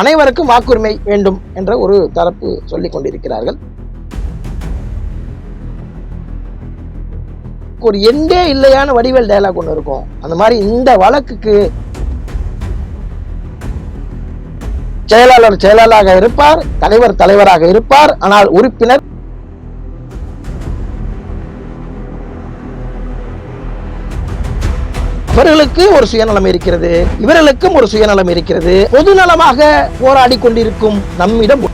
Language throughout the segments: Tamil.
அனைவருக்கும் வாக்குரிமை வேண்டும் என்ற ஒரு தரப்பு சொல்லிக் கொண்டிருக்கிறார்கள். ஒரு எண்டே இல்லையான வடிவேல் டயலாக் ஒன்று இருக்கும். அந்த மாதிரி இந்த வழக்குக்கு செயலாளர் செயலாளராக இருப்பார் தலைவர் தலைவராக இருப்பார் ஆனால் உறுப்பினர் இவர்களுக்கு ஒரு சுயநலம் இருக்கிறது. இவர்களுக்கும் ஒரு சுயநலம் இருக்கிறது. பொதுநலமாக போராடி கொண்டிருக்கும் நம்மிடம்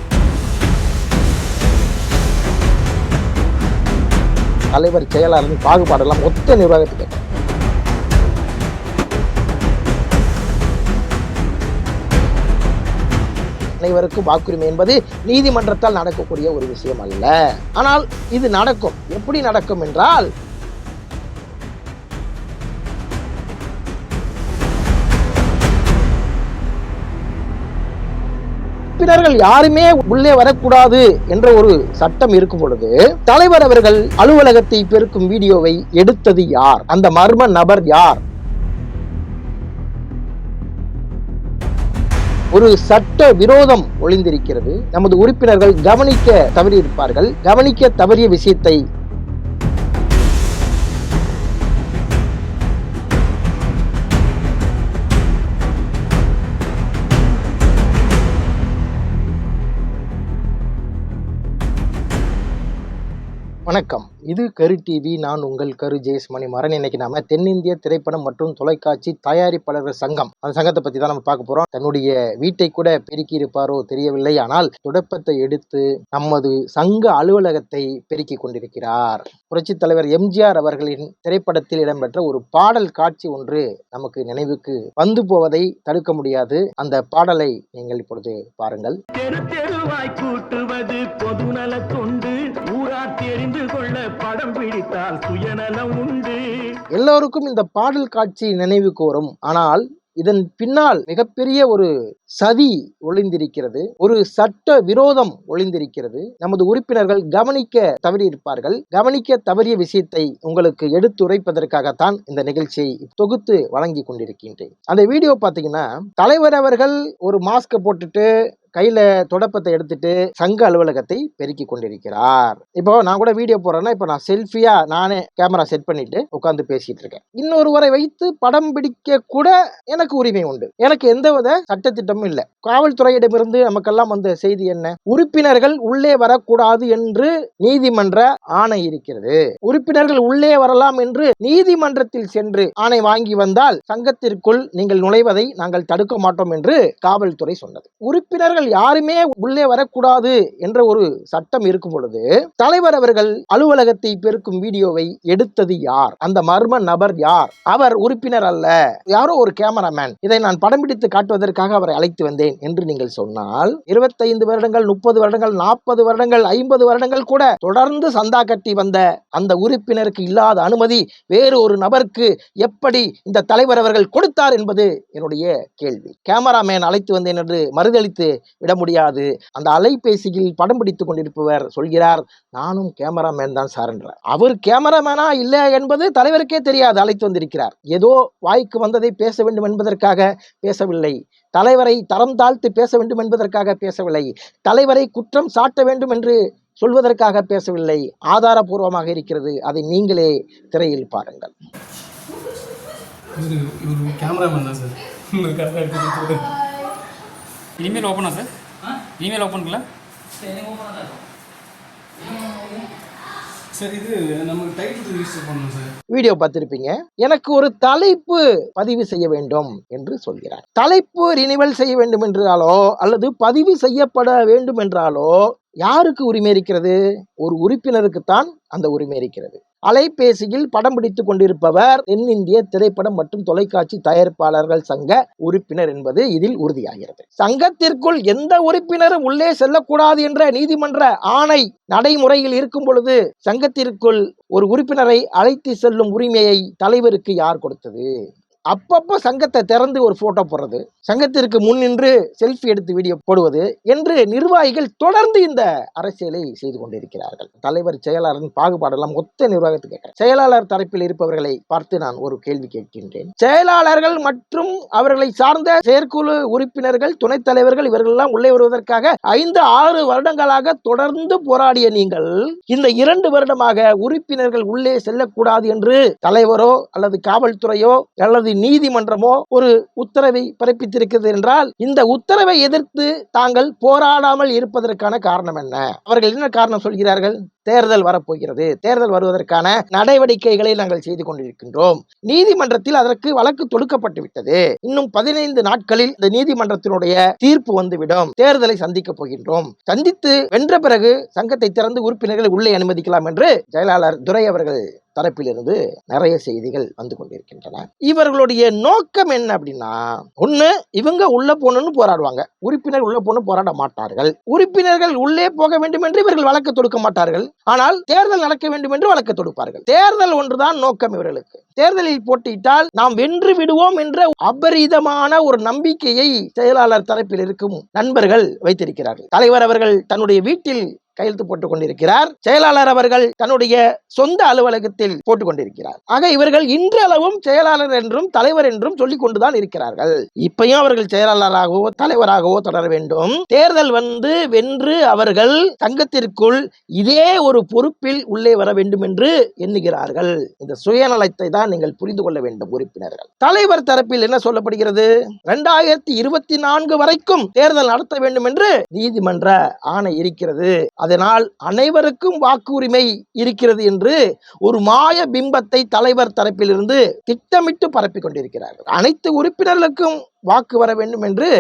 தலைவர் செயலாளர் பாகுபாடெல்லாம் மொத்த நிர்வாகத்துக்கு. அனைவருக்கும் வாக்குரிமை என்பது நீதிமன்றத்தால் நடக்கக்கூடிய ஒரு விஷயம் அல்ல. ஆனால் இது நடக்கும். எப்படி நடக்கும் என்றால் உறுப்பினர்கள் யாருமே உள்ளே வரக்கூடாது என்ற ஒரு சட்டம் இருக்கும் பொழுது தலைவர் அவர்கள் அலுவலகத்தை பெருக்கும் வீடியோவை எடுத்தது யார்? அந்த மர்ம நபர் யார்? ஒரு சட்ட விரோதம் ஒளிந்திருக்கிறது. நமது உறுப்பினர்கள் கவனிக்க தவறியிருப்பார்கள். கவனிக்க தவறிய விஷயத்தை வணக்கம். இது கரு டிவி நான் உங்கள் கரு ஜெயஸ்மணி மரன் இன்னைக்கு நாம தென்னிந்திய திரைப்படம் மற்றும் தொலைக்காட்சி தயாரிப்பாளர்கள் சங்கம். அந்த சங்கத்தை பத்தி தான் நம்ம பார்க்க போறோம். தன்னுடைய வீட்டை கூட பெருக்கி இருப்பாரோ தெரியவில்லை. ஆனால் துடப்பத்தை எடுத்து நமது சங்க அலுவலகத்தை பெருக்கிக் கொண்டிருக்கிறார். புரட்சித் தலைவர் எம்ஜிஆர் அவர்களின் திரைப்படத்தில் இடம்பெற்ற ஒரு பாடல் காட்சி ஒன்று நமக்கு நினைவுக்கு வந்து போவதை தடுக்க முடியாது. அந்த பாடலை நீங்கள் இப்பொழுது பாருங்கள். கூட்டுவது எல்லோருக்கும் இந்த பாடல் காட்சி நினைவு கோரும் ஆனால் இதன் பின்னால் மிகப்பெரிய ஒரு சதி ஒளிந்திருக்கிறது ஒரு சட்ட விரோதம் ஒளிந்திருக்கிறது. நமது உறுப்பினர்கள் கவனிக்க தவறியிருப்பார்கள். கவனிக்க தவறிய விஷயத்தை உங்களுக்கு எடுத்துரைப்பதற்காகத்தான் இந்த நிகழ்ச்சியை தொகுத்து வழங்கி கொண்டிருக்கின்றேன். அந்த வீடியோ பார்த்தீங்கன்னா தலைவர் அவர்கள் ஒரு மாஸ்கை போட்டுட்டு கையில தொடப்பத்தை எடுத்துட்டு சங்க அலுவலகத்தை பெருக்கி கொண்டிருக்கிறார். இப்போ நான் கூட வீடியோ போடுறேன்னா இப்போ நான் செல்ஃபியா நானே கேமரா செட் பண்ணிட்டு உட்காந்து பேசிட்டு இருக்கேன். இன்னொருவரை வைத்து படம் பிடிக்க கூட எனக்கு உரிமை உண்டு. எனக்கு எந்தவித சட்டத்திட்டமும் இல்லை. காவல்துறையிடமிருந்து நமக்கெல்லாம் வந்த செய்தி என்ன? உறுப்பினர்கள் உள்ளே வரக்கூடாது என்று நீதிமன்ற ஆணை இருக்கிறது. உறுப்பினர்கள் உள்ளே வரலாம் என்று நீதிமன்றத்தில் சென்று ஆணை வாங்கி வந்தால் சங்கத்திற்குள் நீங்கள் நுழைவதை நாங்கள் தடுக்க மாட்டோம் என்று காவல்துறை சொன்னது. உறுப்பினர்கள் மக்கள் யாருமே உள்ளே வரக்கூடாது என்ற ஒரு சட்டம் இருக்கும் பொழுது தலைவர் அவர்கள் அலுவலகத்தை பெருக்கும் வீடியோவை எடுத்தது யார்? அந்த மர்ம நபர் யார்? அவர் உறுப்பினர் அல்ல. யாரோ ஒரு கேமராமேன். இதை நான் படம் பிடித்து காட்டுவதற்காக அவரை அழைத்து வந்தேன் என்று நீங்கள் சொன்னால் இருபத்தைந்து வருடங்கள் முப்பது வருடங்கள் நாற்பது வருடங்கள் ஐம்பது வருடங்கள் கூட தொடர்ந்து சந்தா கட்டி வந்த அந்த உறுப்பினருக்கு இல்லாத அனுமதி வேறு ஒரு நபருக்கு எப்படி இந்த தலைவர் அவர்கள் கொடுத்தார் என்பது என்னுடைய கேள்வி. கேமராமேன் அழைத்து வந்தேன் என்று மறுதளித்து விட முடியாது அந்த அலைபேசியில் படம் பிடித்துக் கொண்டிருப்பவர் சொல்கிறார் நானும் கேமராமேன் தான் சார் என்றார். அவர் கேமராமேனா இல்லை என்பது தலைவருக்கே தெரியாது அழைத்து வந்திருக்கிறார். ஏதோ வாய்க்கு வந்ததை பேச வேண்டும் என்பதற்காக பேசவில்லை. தலைவரை தரம் தாழ்த்து பேச வேண்டும் என்பதற்காக பேசவில்லை. தலைவரை குற்றம் சாட்ட வேண்டும் என்று சொல்வதற்காக பேசவில்லை. ஆதாரபூர்வமாக இருக்கிறது. அதை நீங்களே திரையில் பாருங்கள். கேமராமேன் தான் சார். கரெக்டாக இமெயில் ஓப்பனா சார் இமெயில் ஓப்பனுங்களா சார் இது நமக்கு டைட்டில் ரிஜிஸ்டர் பண்ணணும் சார் வீடியோ பார்த்திருப்பீங்க. எனக்கு ஒரு தலைப்பு பதிவு செய்ய வேண்டும் என்று சொல்கிறார். தலைப்பு ரினிவல் செய்ய வேண்டும் என்றாலோ அல்லது பதிவு செய்யப்பட வேண்டும் என்றாலோ யாருக்கு உரிமை இருக்கிறது? ஒரு உறுப்பினருக்குத்தான் அந்த உரிமை இருக்கிறது. அலைபேசியில் படம் பிடித்துக் கொண்டிருப்பவர் தென்னிந்திய திரைப்படம் மற்றும் தொலைக்காட்சி தயாரிப்பாளர்கள் சங்க உறுப்பினர் என்பது இதில் உறுதியாகிறது. சங்கத்திற்குள் எந்த உறுப்பினரும் உள்ளே செல்லக்கூடாது என்ற நீதிமன்ற ஆணை நடைமுறையில் இருக்கும் பொழுது சங்கத்திற்குள் ஒரு உறுப்பினரை அழைத்து செல்லும் உரிமையை தலைவருக்கு யார் கொடுத்தது? அப்பப்போ சங்கத்தை திறந்து ஒரு போட்டோ போடுறது. சங்கத்திற்கு முன் நின்று செல்ஃபி எடுத்து வீடியோ போடுவது என்று நிர்வாகிகள் தொடர்ந்து இந்த அரசியலை செய்து கொண்டிருக்கிறார்கள். தலைவர் செயலாளரின் பாகுபாடெல்லாம் மொத்த நிர்வாகத்துக்கு கேட்கிறேன். செயலாளர் தரப்பில் இருப்பவர்களை பார்த்து நான் ஒரு கேள்வி கேட்கின்றேன். செயலாளர்கள் மற்றும் அவர்களை சார்ந்த செயற்குழு உறுப்பினர்கள் துணைத் தலைவர்கள் இவர்களெல்லாம் உள்ளே வருவதற்காக ஐந்து ஆறு வருடங்களாக தொடர்ந்து போராடிய நீங்கள் இந்த இரண்டு வருடமாக உறுப்பினர்கள் உள்ளே செல்லக்கூடாது என்று தலைவரோ அல்லது காவல்துறையோ அல்லது நீதிமன்றமோ ஒரு உத்தரவை பிறப்பித்திருக்கிறது என்றால் இந்த உத்தரவை எதிர்த்து தாங்கள் போராடாமல் இருப்பதற்கான காரணம் என்ன? அவர்கள் என்ன காரணம் சொல்கிறார்கள்? தேர்தல் வரப்போகிறது. தேர்தல் வருவதற்கான நடவடிக்கைகளை நாங்கள் செய்து கொண்டிருக்கின்றோம். நீதிமன்றத்தில் அதற்கு வழக்கு தொடுக்கப்பட்டு விட்டது. இன்னும் பதினைந்து நாட்களில் இந்த நீதிமன்றத்தினுடைய தீர்ப்பு வந்துவிடும். தேர்தலை சந்திக்க போகின்றோம். சந்தித்து வென்ற பிறகு சங்கத்தை திறந்து உறுப்பினர்களை உள்ளே அனுமதிக்கலாம் என்று செயலாளர் துரை அவர்கள் தரப்பிலிருந்து நிறைய செய்திகள் வந்து கொண்டிருக்கின்றன. இவர்களுடைய நோக்கம் என்ன அப்படின்னா ஒண்ணு இவங்க உள்ள போகணும்னு போராடுவாங்க. உறுப்பினர் உள்ள போகணும் போராட மாட்டார்கள். உறுப்பினர்கள் உள்ளே போக வேண்டும் என்று இவர்கள் வழக்கு தொடுக்க மாட்டார்கள். ஆனால் தேர்தல் நடக்க வேண்டும் என்று வழக்கு தொடுப்பார்கள். தேர்தல் ஒன்றுதான் நோக்கம் இவர்களுக்கு. தேர்தலில் போட்டியிட்டால் நாம் வென்று விடுவோம் என்ற அபரிதமான ஒரு நம்பிக்கையை செயலாளர் தரப்பில் இருக்கும் நண்பர்கள் வைத்திருக்கிறார்கள். தலைவர் அவர்கள் தன்னுடைய வீட்டில் கையெழுத்து போட்டுக் கொண்டிருக்கிறார் செயலாளர் அவர்கள் தன்னுடைய சொந்த அலுவலகத்தில் போட்டுக் கொண்டிருக்கிறார் ஆக இவர்கள் இன்றளவும் செயலாளர் என்றும் தலைவர் என்றும் சொல்லிக் கொண்டுதான் இருக்கிறார்கள். இப்பயும் அவர்கள் செயலாளராகவோ தலைவராகவோ தொடர வேண்டும். தேர்தல் வந்து வென்று அவர்கள் சங்கத்திற்குள் இதே ஒரு பொறுப்பில் உள்ளே வர வேண்டும் என்று எண்ணுகிறார்கள். இந்த சுயநலத்தை தான் நீங்கள் புரிந்து கொள்ள வேண்டும் உறுப்பினர்கள். தலைவர் தரப்பில் என்ன சொல்லப்படுகிறது? இரண்டாயிரத்தி இருபத்தி நான்கு வரைக்கும் தேர்தல் நடத்த வேண்டும் என்று நீதிமன்ற ஆணை இருக்கிறது. அதனால் அனைவருக்கும் வாக்குரிமை இருக்கிறது என்று ஒரு மாய பிம்பத்தை தலைவர் தரப்பிலிருந்து திட்டமிட்டு பரப்பிக் கொண்டிருக்கிறார்கள். அனைத்து உறுப்பினர்களுக்கும் வாக்கு வர வேண்டும் என்று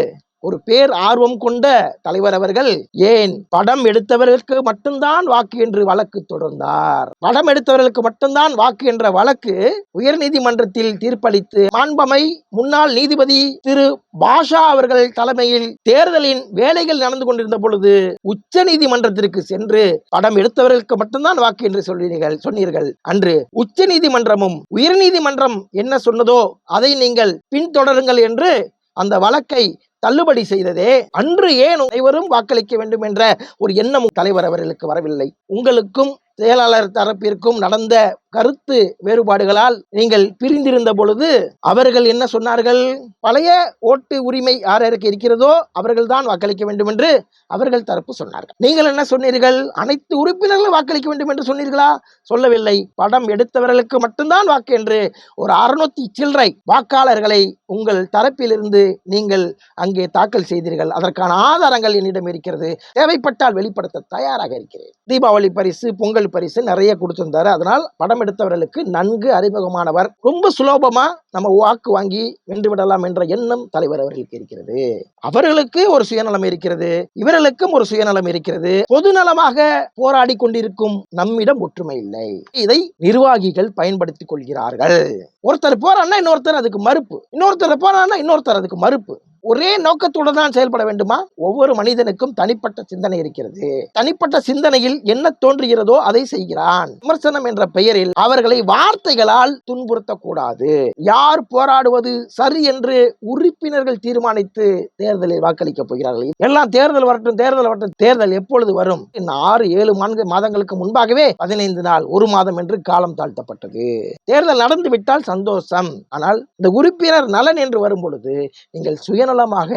ஒரு பேர் ஆர்வம் கொண்ட தலைவர் அவர்கள் ஏன் படம் எடுத்தவர்களுக்கு மட்டும்தான் வாக்கு என்று வழக்கு தொடர்ந்தார்? படம் எடுத்தவர்களுக்கு மட்டும்தான் வாக்கு என்ற வழக்கு உயர்நீதிமன்றத்தில் தீர்ப்பளித்து மாண்பமை முன்னாள் நீதிபதி திரு. பாஷா அவர்கள் தலைமையில் தேர்தலின் வேலைகள் நடந்து கொண்டிருந்த பொழுது உச்ச நீதிமன்றத்திற்கு சென்று படம் எடுத்தவர்களுக்கு மட்டும்தான் வாக்கு என்று சொன்னீர்கள் சொன்னீர்கள். அன்று உச்ச நீதிமன்றமும் உயர்நீதிமன்றம் என்ன சொன்னதோ அதை நீங்கள் பின்தொடருங்கள் என்று அந்த வழக்கை தள்ளுபடி செய்ததே அன்று ஏன் அனைவரும் வாக்களிக்க வேண்டும் என்ற ஒரு எண்ணமும் தலைவர் அவர்களுக்கு வரவில்லை. உங்களுக்கும் செயலாளர் தரப்பிற்கும் நடந்த கருத்து வேறுபாடுகளால் நீங்கள் பிரிந்திருந்த பொழுது அவர்கள் என்ன சொன்னார்கள்? பழைய ஓட்டு உரிமை யாருக்கு இருக்கிறதோ அவர்கள் தான் வாக்களிக்க வேண்டும் என்று அவர்கள் தரப்பு சொன்னார்கள். நீங்கள் என்ன சொன்னீர்கள்? அனைத்து உறுப்பினர்களும் வாக்களிக்க வேண்டும் என்று சொன்னீர்களா? சொல்லவில்லை. படம் எடுத்தவர்களுக்கு மட்டும்தான் வாக்கு என்று ஒரு அறுநூத்தி சில்லறை வாக்காளர்களை உங்கள் தரப்பிலிருந்து நீங்கள் அங்கே தாக்கல் செய்தீர்கள். அதற்கான ஆதாரங்கள் என்னிடம் இருக்கிறது. தேவைப்பட்டால் வெளிப்படுத்த தயாராக இருக்கிறேன். தீபாவளி பரிசு பொங்கல் நோபல் பரிசு நிறைய கொடுத்திருந்தாரு. அதனால் படம் எடுத்தவர்களுக்கு நன்கு அறிமுகமானவர். ரொம்ப சுலபமா நம்ம வாக்கு வாங்கி வென்று விடலாம் என்ற எண்ணம் தலைவர் அவர்களுக்கு இருக்கிறது. அவர்களுக்கு ஒரு சுயநலம் இருக்கிறது. இவர்களுக்கும் ஒரு சுயநலம் இருக்கிறது. பொதுநலமாக போராடி கொண்டிருக்கும் நம்மிடம் ஒற்றுமை இல்லை. இதை நிர்வாகிகள் பயன்படுத்திக் கொள்கிறார்கள். ஒருத்தர் போறான்னா இன்னொருத்தர் அதுக்கு மறுப்பு. இன்னொருத்தர் போறான்னா இன்னொருத்தர் அதுக்கு மறுப்பு. ஒரே நோக்கத்துடன் தான் செயல்பட வேண்டுமா? ஒவ்வொரு மனிதனுக்கும் தனிப்பட்ட சிந்தனை இருக்கிறது. தனிப்பட்ட சிந்தனையில் என்ன தோன்றுகிறதோ அதை செய்கிறான். விமர்சனம் என்ற பெயரில் அவர்களை வார்த்தைகளால் துன்புறுத்தக்கூடாது. யார் போராடுவது சரி என்று உறுப்பினர்கள் தீர்மானித்து தேர்தலில் வாக்களிக்க போகிறார்கள். எல்லாம் தேர்தல் வரட்டும் தேர்தல் வரட்டும் தேர்தல் எப்பொழுது வரும்? ஆறு ஏழு நான்கு மாதங்களுக்கு முன்பாகவே பதினைந்து நாள் ஒரு மாதம் என்று காலம் தாழ்த்தப்பட்டது. தேர்தல் நடந்து விட்டால் சந்தோஷம். ஆனால் இந்த உறுப்பினர் நலன் என்று வரும் பொழுது நீங்கள் சுயநலமாக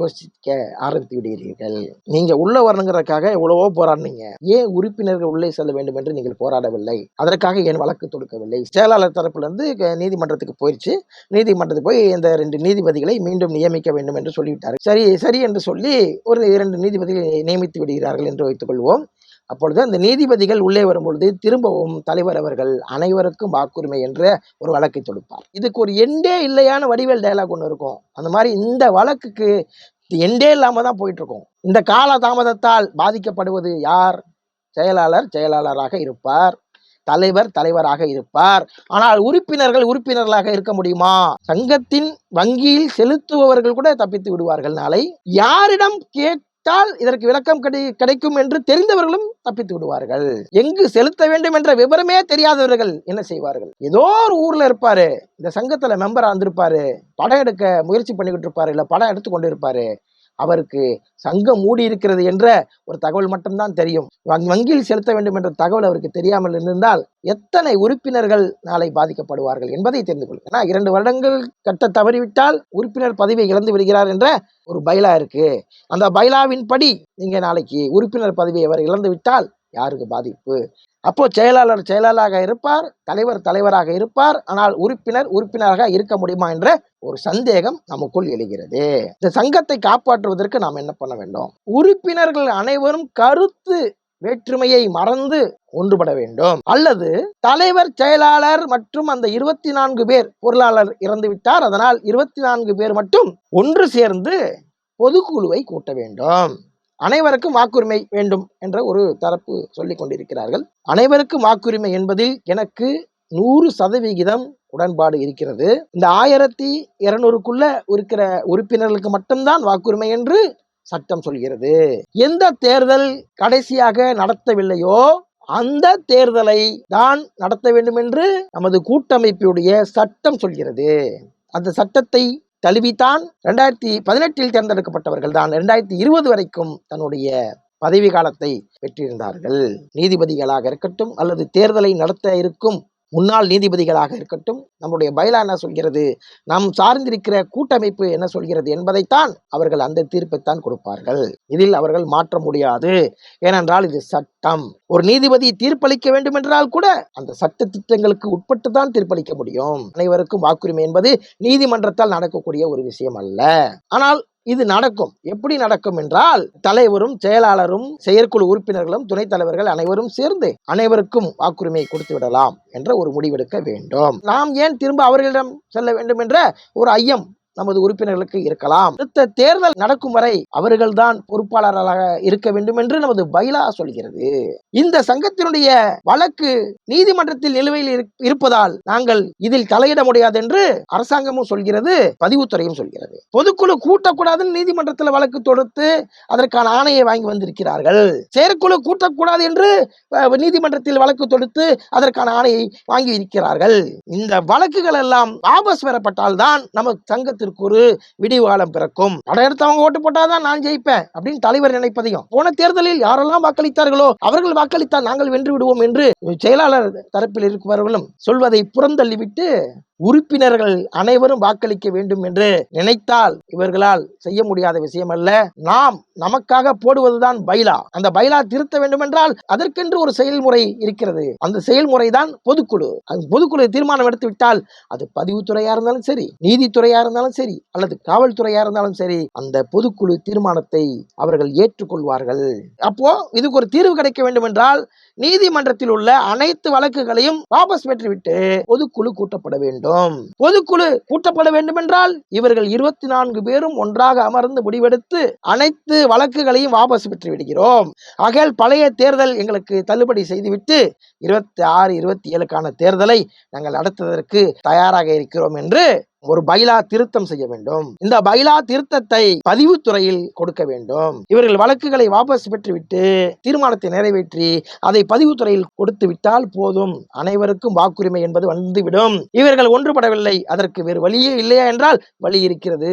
யோசிக்க ஆரம்பித்து விடுகிறீர்கள். நீங்க உள்ள வரணுங்கிறதுக்காக எவ்வளவோ போராடினீங்க. ஏன் உறுப்பினர்கள் உள்ளே செல்ல வேண்டும் என்று நீங்கள் போராடவில்லை? அதற்காக ஏன் வழக்கு தொடுக்கவில்லை? செயலாளர் தரப்புல இருந்து நீதிமன்றத்துக்கு போயிடுச்சு நீதிமன்றத்துக்கு போய் இந்த ரெண்டு நீதிபதிகளை மீண்டும் நியமிக்க வேண்டும் என்று சொல்லிவிட்டார் சரி சரி என்று சொல்லி ஒரு இரண்டு நீதிபதிகளை நியமித்து விடுகிறார்கள் என்று வைத்துக் கொள்வோம் அப்பொழுது அந்த நீதிபதிகள் உள்ளே வரும்பொழுது திரும்பவும் தலைவர் அவர்கள் அனைவருக்கும் வாக்குரிமை என்ற ஒரு வழக்கை தொடுப்பார். இதுக்கு ஒரு எண்டே இல்லையான வடிவேல் டைலாக் ஒன்று இருக்கும். அந்த மாதிரி இந்த வழக்குக்கு எண்டே இல்லாம தான் போயிட்டுருக்கும் இந்த கால தாமதத்தால் பாதிக்கப்படுவது யார்? செயலாளர் செயலாளராக இருப்பார். தலைவர் தலைவராக இருப்பார். ஆனால் உறுப்பினர்கள் உறுப்பினர்களாக இருக்க முடியுமா? சங்கத்தின் வங்கியில் செலுத்துபவர்கள் கூட தப்பித்து விடுவார்கள். நாளை யாரிடம் கேட்டு விட்டால் இதற்கு விளக்கம் கிடை கிடைக்கும் என்று தெரிந்தவர்களும் தப்பித்து விடுவார்கள். எங்கு செலுத்த வேண்டும் என்ற விவரமே தெரியாதவர்கள் என்ன செய்வார்கள்? ஏதோ ஒரு ஊர்ல இருப்பாரு. இந்த சங்கத்துல மெம்பரா இருந்திருப்பாரு. படம் எடுக்க முயற்சி பண்ணிக்கிட்டு இருப்பாரு. இல்ல படம் எடுத்து கொண்டு இருப்பாரு அவருக்கு சங்கம் மூடி இருக்கிறது என்ற ஒரு தகவல் மட்டும்தான் தெரியும். வங்கியில் செலுத்த வேண்டும் என்ற தகவல் அவருக்கு தெரியாமல் இருந்திருந்தால் எத்தனை உறுப்பினர்கள் நாளை பாதிக்கப்படுவார்கள் என்பதை தெரிந்து கொள்ளும் ஏன்னா இரண்டு வருடங்கள் கட்ட தவறிவிட்டால் உறுப்பினர் பதவியை இழந்து விடுகிறார் என்ற ஒரு பைலா இருக்கு. அந்த பைலாவின்படி நீங்க நாளைக்கு உறுப்பினர் பதவியை அவர் இழந்து விட்டால் யாருக்கு பாதிப்பு? அப்போ செயலாளர் செயலாளராக இருப்பார் தலைவர் தலைவராக இருப்பார் ஆனால் உறுப்பினர் உறுப்பினராக இருக்க முடியுமா என்ற ஒரு சந்தேகம் நமக்குள் எழுகிறது. இந்த சங்கத்தை காப்பாற்றுவதற்கு நாம் என்ன பண்ண வேண்டும்? உறுப்பினர்கள் அனைவரும் கருத்து வேற்றுமையை மறந்து ஒன்றுபட வேண்டும். அல்லது தலைவர் செயலாளர் மற்றும் அந்த இருபத்தி நான்கு பேர் பொருளாளர் இறந்துவிட்டார். அதனால் இருபத்தி நான்கு பேர் மட்டும் ஒன்று சேர்ந்து பொதுக்குழுவை கூட்ட வேண்டும். அனைவருக்கும் வாக்குரிமை வேண்டும் என்ற ஒரு தரப்பு சொல்லிக் கொண்டிருக்கிறார்கள். அனைவருக்கும் வாக்குரிமை என்பதில் எனக்கு நூறு சதவிகிதம் உடன்பாடு இருக்கிறது. இந்த ஆயிரத்தி இருநூறுக்குள்ள இருக்கிற உறுப்பினர்களுக்கு மட்டும்தான் வாக்குரிமை என்று சட்டம் சொல்கிறது. எந்த தேர்தல் கடைசியாக நடத்தவில்லையோ அந்த தேர்தலை தான் நடத்த வேண்டும் என்று நமது கூட்டமைப்புடைய சட்டம் சொல்கிறது. அந்த சட்டத்தை தழுவித்தான் ரெண்டாயிரத்தி பதினெட்டில் தேர்ந்தெடுக்கப்பட்டவர்கள் தான் ரெண்டாயிரத்தி இருபது வரைக்கும் தன்னுடைய பதவி காலத்தை பெற்றிருந்தார்கள். நீதிபதிகளாக இருக்கட்டும் அல்லது தேர்தலை நடத்த இருக்கும் முன்னாள் நீதிபதிகளாக இருக்கட்டும் நம்முடைய பயிலா என்ன சொல்கிறது? நாம் சார்ந்திருக்கிற கூட்டமைப்பு என்ன சொல்கிறது என்பதைத்தான் அவர்கள் அந்த தீர்ப்பைத்தான் கொடுப்பார்கள். இதில் அவர்கள் மாற்ற முடியாது. ஏனென்றால் இது சட்டம். ஒரு நீதிபதி தீர்ப்பளிக்க வேண்டும் என்றால் கூட அந்த சட்ட திட்டங்களுக்கு உட்பட்டு தான் தீர்ப்பளிக்க முடியும். அனைவருக்கும் வாக்குரிமை என்பது நீதிமன்றத்தால் நடக்கக்கூடிய ஒரு விஷயம் அல்ல. ஆனால் இது நடக்கும். எப்படி நடக்கும் என்றால் தலைவரும் செயலாளரும் செயற்குழு உறுப்பினர்களும் துணைத் தலைவர்கள் அனைவரும் சேர்ந்து அனைவருக்கும் வாக்குரிமை கொடுத்து விடலாம் என்ற ஒரு முடிவெடுக்க வேண்டும். நாம் ஏன் திரும்ப அவர்களிடம் செல்ல வேண்டும் என்ற ஒரு ஐயம் நமது உறுப்பினர்களுக்கு இருக்கலாம். அடுத்த தேர்தல் நடக்கும் வரை அவர்கள்தான் பொறுப்பாளர்களாக இருக்க வேண்டும் என்று நமது பைலா சொல்கிறது. இந்த சங்கத்தினுடைய வழக்கு நீதிமன்றத்தில் நிலுவையில் இருப்பதால் நாங்கள் இதில் தலையிட முடியாது என்று அரசாங்கமும் சொல்கிறது பதிவுத்துறையும் சொல்கிறது. பொதுக்குழு கூட்டக்கூடாதுன்னு நீதிமன்றத்தில் வழக்கு தொடுத்து அதற்கான ஆணையை வாங்கி வந்திருக்கிறார்கள். செயற்குழு கூட்டக்கூடாது என்று நீதிமன்றத்தில் வழக்கு தொடுத்து அதற்கான ஆணையை வாங்கி இருக்கிறார்கள். இந்த வழக்குகள் எல்லாம் வாபஸ் பெறப்பட்டால் தான் நமக்கு சங்கத்திற்கு ஒரு விடிவாளம் பிறக்கும். படையெடுத்தவங்க ஓட்டு போட்டாதான் நான் ஜெயிப்பேன் அப்படின்னு தலைவர் நினைப்பதையும். போன தேர்தலில் யாரெல்லாம் வாக்களித்தார்களோ அவர்கள் வாக்களித்தால் நாங்கள் வென்று விடுவோம் என்று செயலாளர் தரப்பில் இருப்பவர்களும் சொல்வதை புறந்தள்ளிவிட்டு உறுப்பினர்கள் அனைவரும் வாக்களிக்க வேண்டும் என்று நினைத்தால் இவர்களால் செய்ய முடியாத விஷயம் அல்ல நாம் நமக்காக போடுவதுதான் பைலா. அந்த பைலா திருத்த வேண்டும் என்றால் அதற்கென்று ஒரு செயல்முறை இருக்கிறது. அந்த செயல்முறை தான் பொதுக்குழு. அந்த பொதுக்குழு தீர்மானம் எடுத்து விட்டால் அது பதிவுத்துறையா இருந்தாலும் சரி நீதித்துறையா இருந்தாலும் சரி அல்லது காவல்துறையா இருந்தாலும் சரி அந்த பொதுக்குழு தீர்மானத்தை அவர்கள் ஏற்றுக்கொள்வார்கள். அப்போ இதுக்கு ஒரு தீர்வு கிடைக்க வேண்டும் என்றால் நீதிமன்றத்தில் உள்ள அனைத்து வழக்குகளையும் வாபஸ் பெற்றுவிட்டு பொதுக்குழு கூட்டப்பட வேண்டும். பொதுக்குழு கூட்டப்பட வேண்டும் என்றால் இவர்கள் இருபத்தி நான்கு பேரும் ஒன்றாக அமர்ந்து முடிவெடுத்து அனைத்து வழக்குகளையும் வாபஸ் பெற்று விடுகிறோம் ஆகையால் பழைய தேர்தல் எங்களுக்கு தள்ளுபடி செய்துவிட்டு இருபத்தி ஆறு இருபத்தி ஏழுக்கான தேர்தலை நாங்கள் நடத்துவதற்கு தயாராக இருக்கிறோம் என்று ஒரு பைலா திருத்தம் செய்ய வேண்டும். இந்த பைலா திருத்தத்தை பதிவுத்துறையில் கொடுக்க வேண்டும். இவர்கள் வழக்குகளை வாபஸ் பெற்றுவிட்டு தீர்மானத்தை நிறைவேற்றி அதை பதிவுத்துறையில் கொடுத்து விட்டால் போதும். அனைவருக்கும் வாக்குரிமை என்பது வந்துவிடும். இவர்கள் ஒன்றுபடவில்லை. அதற்கு வேறு வழியே இல்லையா என்றால் வழி இருக்கிறது.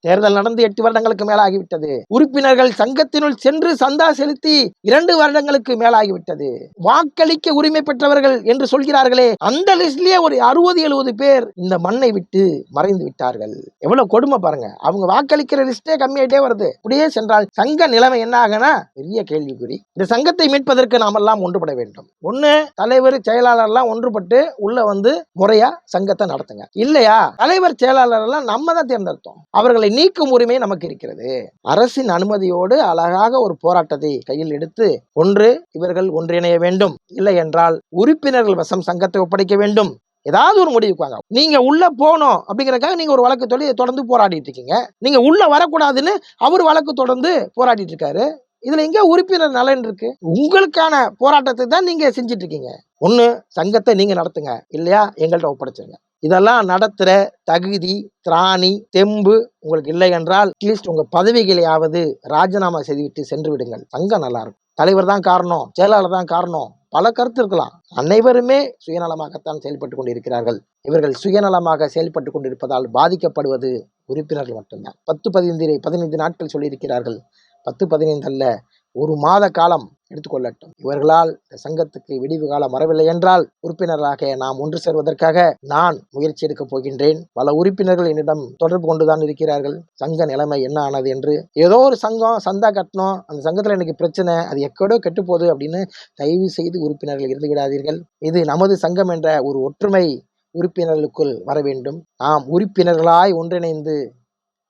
தேர்தல் நடந்து எட்டு வருடங்களுக்கு மேலாகிவிட்டது. உறுப்பினர்கள் சங்கத்தினுள் சென்று சந்தா செலுத்தி இரண்டு வருடங்களுக்கு மேலாகிவிட்டது. வாக்களிக்க உரிமை பெற்றவர்கள் என்று சொல்கிறார்களே அந்த லிஸ்ட்லயே ஒரு அறுபது எழுபது பேர் இந்த மண்ணை விட்டு மறைந்து விட்டார்கள். எவ்வளவு கொடுமை பாருங்க. அவங்க வாக்களிக்கிற லிஸ்டே கம்மியாயிட்டே வருது. இப்படியே சென்றால் சங்க நிலைமை என்ன ஆகுனா பெரிய கேள்விக்குறி. இந்த சங்கத்தை மீட்பதற்கு நாம் எல்லாம் ஒன்றுபட வேண்டும். ஒண்ணு தலைவர் செயலாளர் எல்லாம் ஒன்றுபட்டு உள்ள வந்து முறையா சங்கத்தை நடத்துங்க. இல்லையா? தலைவர் செயலாளர் எல்லாம் நம்ம தான் தேர்ந்தெடுத்தோம். அவர்களை நீக்கும் உரிமை நமக்கு இருக்கிறது. அரசின் அனுமதியோடு அழகாக ஒரு போராட்டத்தை கையில் எடுத்து ஒன்று இவர்கள் ஒன்றிணைய வேண்டும். இல்லை என்றால் உறுப்பினர்கள் வசம் சங்கத்தை ஒப்படைக்க வேண்டும். ஏதாவது ஒரு முடிவுக்கு வாங்க. நீங்க உள்ள போகணும் அப்படிங்கிறக்காக நீங்க ஒரு வழக்கு சொல்லி தொடர்ந்து போராடிட்டு இருக்கீங்க. நீங்க உள்ள வரக்கூடாதுன்னு அவர் வழக்கு தொடர்ந்து போராடிட்டு இருக்காரு. இதுல எங்க உறுப்பினர் நலன் இருக்கு? உங்களுக்கான போராட்டத்தை தான் நீங்க செஞ்சுட்டு இருக்கீங்க. ஒண்ணு சங்கத்தை நீங்க நடத்துங்க. இல்லையா? எங்கள்கிட்ட ஒப்படைச்சிருங்க. இதெல்லாம் நடத்துற தகுதி திராணி தெம்பு உங்களுக்கு இல்லை என்றால் அட்லீஸ்ட் உங்க பதவிகளையாவது ராஜினாமா செய்துவிட்டு சென்று விடுங்கள். சங்கம் நல்லா இருக்கும். தலைவர் தான் காரணம் செயலாளர் தான் காரணம். பல கருத்து இருக்கலாம். அனைவருமே சுயநலமாகத்தான் செயல்பட்டு கொண்டிருக்கிறார்கள். இவர்கள் சுயநலமாக செயல்பட்டு கொண்டிருப்பதால் பாதிக்கப்படுவது உறுப்பினர்கள் மட்டும்தான். பத்து பதினைந்து பதினைந்து நாட்கள் சொல்லியிருக்கிறார்கள். பத்து பதினைந்து அல்ல ஒரு மாத காலம் எடுத்துக்கொள்ளட்டும். இவர்களால் இந்த சங்கத்துக்கு விடிவு காலம் வரவில்லை என்றால் உறுப்பினராக நாம் ஒன்று சேர்வதற்காக நான் முயற்சி எடுக்கப் போகின்றேன். பல உறுப்பினர்கள் என்னிடம் தொடர்பு கொண்டுதான் இருக்கிறார்கள். சங்க நிலைமை என்ன ஆனது என்று ஏதோ ஒரு சங்கம் சந்தா கட்டணும் அந்த சங்கத்தில் எனக்கு பிரச்சனை அது எக்கடோ கெட்டுப்போகுது அப்படின்னு தயவு செய்து உறுப்பினர்கள் இருந்து விடாதீர்கள். இது நமது சங்கம் என்ற ஒரு ஒற்றுமை உறுப்பினர்களுக்குள் வர வேண்டும். நாம் உறுப்பினர்களாய் ஒன்றிணைந்து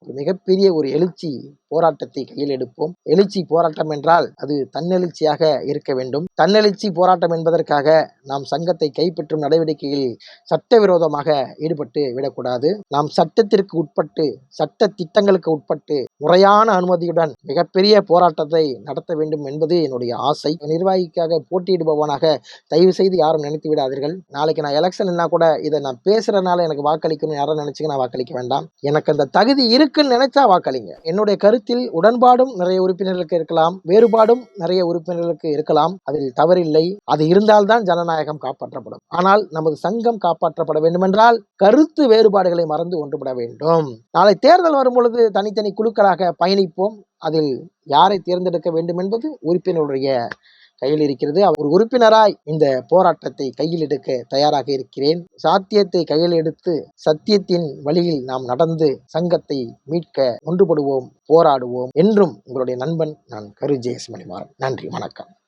ஒரு மிகப்பெரிய ஒரு எழுச்சி போராட்டத்தை கையில் எடுப்போம். எழுச்சி போராட்டம் என்றால் அது தன்னெழுச்சியாக இருக்க வேண்டும். தன்னெழுச்சி போராட்டம் என்பதற்காக நாம் சங்கத்தை கைப்பற்றும் நடவடிக்கையில் சட்டவிரோதமாக ஈடுபட்டு விடக்கூடாது. நாம் சட்டத்திற்கு உட்பட்டு சட்ட திட்டங்களுக்கு உட்பட்டு முறையான அனுமதியுடன் மிகப்பெரிய போராட்டத்தை நடத்த வேண்டும் என்பது என்னுடைய ஆசை. நிர்வாகிக்காக போட்டியிடுபவனாக தயவு செய்து யாரும் நினைத்து விடாதீர்கள். நாளைக்கு நான் எலெக்ஷன் கூட இதை நான் பேசுறதுனால எனக்கு வாக்களிக்கணும் யாரும் நினைச்சுக்க நான் வாக்களிக்க வேண்டாம். எனக்கு அந்த தகுதி இருக்குன்னு நினைச்சா வாக்களிங்க. என்னுடைய கருத்தில் உடன்பாடும் நிறைய உறுப்பினர்களுக்கு இருக்கலாம் வேறுபாடும் நிறைய உறுப்பினர்களுக்கு இருக்கலாம். அதில் தவறில்லை. அது இருந்தால்தான் ஜனநாயகம் காப்பாற்றப்படும். ஆனால் நமது சங்கம் காப்பாற்றப்பட வேண்டுமென்றால் கருத்து வேறுபாடுகளை மறந்து ஒன்றுபட வேண்டும். நாளை தேர்தல் வரும் பொழுது தனித்தனி குழுக்களாக பயணிப்போம். அதில் யாரை தேர்ந்தெடுக்க வேண்டும் என்பது உறுப்பினருடைய கையில் இருக்கிறது. ஒரு உறுப்பினராய் இந்த போராட்டத்தை கையில் எடுக்க தயாராக இருக்கிறேன். சாத்தியத்தை கையில் எடுத்து சத்தியத்தின் வழியில் நாம் நடந்து சங்கத்தை மீட்க ஒன்றுபடுவோம் போராடுவோம் என்றும் உங்களுடைய நண்பன் நான் கரு ஜெயஸ்மணிமாறன் நன்றி வணக்கம்.